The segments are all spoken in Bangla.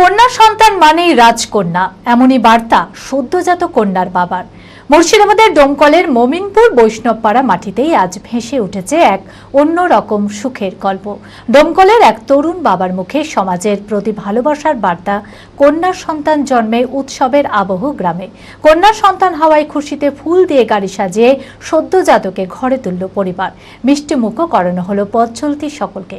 কন্যা সন্তান মানেই রাজকন্যা, এমনই বার্তা সদ্যজাত কন্যার বাবার। মুর্শিদাবাদের ডোমকলের মমিনপুর বৈষ্ণবপাড়া মাটিতেই আজ ভেসে উঠেছে এক অন্যরকম সুখের গল্প। ডোমকলের এক তরুণ বাবার মুখে সমাজের প্রতি ভালোবাসার বার্তা কন্যার সন্তান জন্মে উৎসবের আবহ গ্রামে। কন্যার সন্তান হওয়ায় খুশিতে ফুল দিয়ে গাড়ি সাজিয়ে সদ্যজাতকে ঘরে তুলল পরিবার। মিষ্টিমুখও করানো হলো পথ চলতি সকলকে।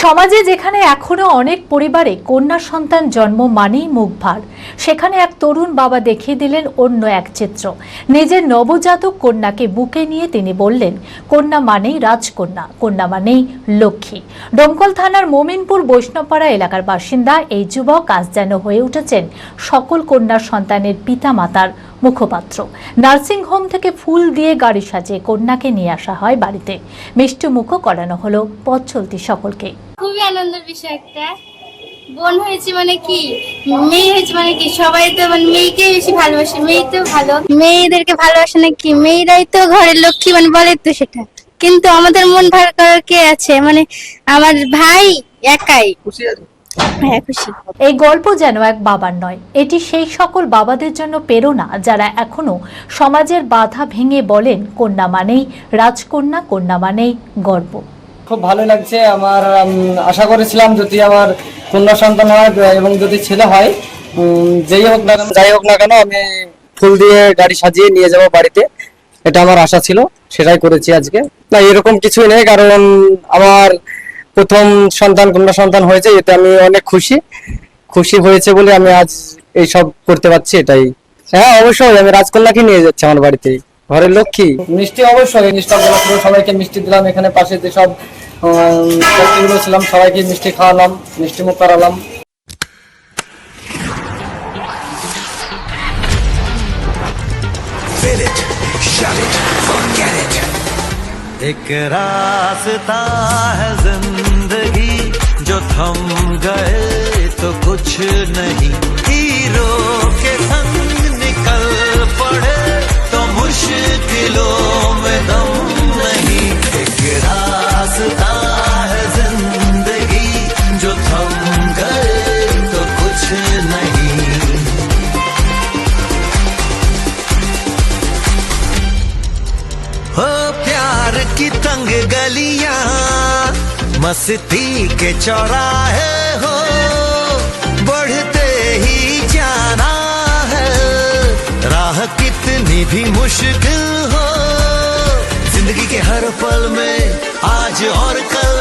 সমাজে যেখানে এখনও অনেক পরিবারে কন্যা সন্তান জন্ম মানেই মুখ ভার সেখানে এক তরুণ বাবা দেখিয়ে দিলেন অন্য এক চিত্র। নিজের নবজাতক কন্যাকে বুকে নিয়ে তিনি বললেন, কন্যা মানেই রাজকন্যা, কন্যা মানেই লক্ষ্মী। ডোমকল থানার মোমিনপুর বৈষ্ণবপাড়া এলাকার বাসিন্দা এই যুবক আজ যেন হয়ে উঠেছেন সকল কন্যা সন্তানের পিতা মাতার মুখপাত্র। নার্সিং হোম থেকে ফুল দিয়ে গাড়ি সাজিয়ে কন্যাকে নিয়ে আসা হয় বাড়িতে। মিষ্টি মুখও করানো হলো পথ চলতি সকলকে। খুবই আনন্দের বিষয় একটা। বোন হয়েছে মানে কি? মেয়ে হয়েছে মানে কি? সবাই তো মানে মেয়েকে বেশি ভালোবাসে। মেয়ে তো ভালো। মেয়েদেরকে ভালোবাসে না কি? মেয়েরাই তো ঘরের লক্ষ্মী মানে বলে তো সেটা। কিন্তু আমাদের মন ভার করার কে আছে? মানে আমার ভাই একাই। খুশি এই গল্প যেন এক বাবার নয়। এটি সেই সকল বাবাদের জন্য প্রেরণা যারা এখনও সমাজের বাধা ভেঙে বলেন, কন্যা মানেই রাজকন্যা, কন্যা মানেই গর্ব। খুব ভালো লাগছে আমার আশা করেছিলাম যদি আমার কন্যা সন্তান হয়, এবং যদি ছেলে হয় যেই হোক না যাই হোক না কেন, আমি ফুল দিয়ে গাড়ি সাজিয়ে নিয়ে যাব বাড়িতে। এটা আমার আশা ছিল, সেটাই করেছি আজকে। না, এরকম কিছুই নেই, কারণ আমার প্রথম সন্তান কন্যা সন্তান হয়েছে এতে আমি অনেক খুশি। খুশি হয়েছে বলে আমি আজ এই সব করতে পারছি এটাই। হ্যাঁ অবশ্যই আমি রাজকন্যাকে নিয়ে যাচ্ছি আমার বাড়িতে। ঘরের লক্ষ্মী। মিষ্টি অবশ্যই মিষ্টি সবাইকে মিষ্টি দিলাম এখানে পাশে যে সব ব্যক্তিগুলো ছিলাম সবাইকে মিষ্টি খাওয়ালাম মিষ্টি মুখ করালাম। Shut it. एक रास्ता है ज़िंदगी जो थम गए तो कुछ नहीं। हीरो गलियाँ, मस्ती के चौराहे हो, बढ़ते ही जाना है। राह कितनी भी मुश्किल हो, ज़िंदगी के हर पल में आज और कल।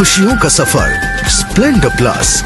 खुशियों का सफ़र स्प्लेंडर प्लस।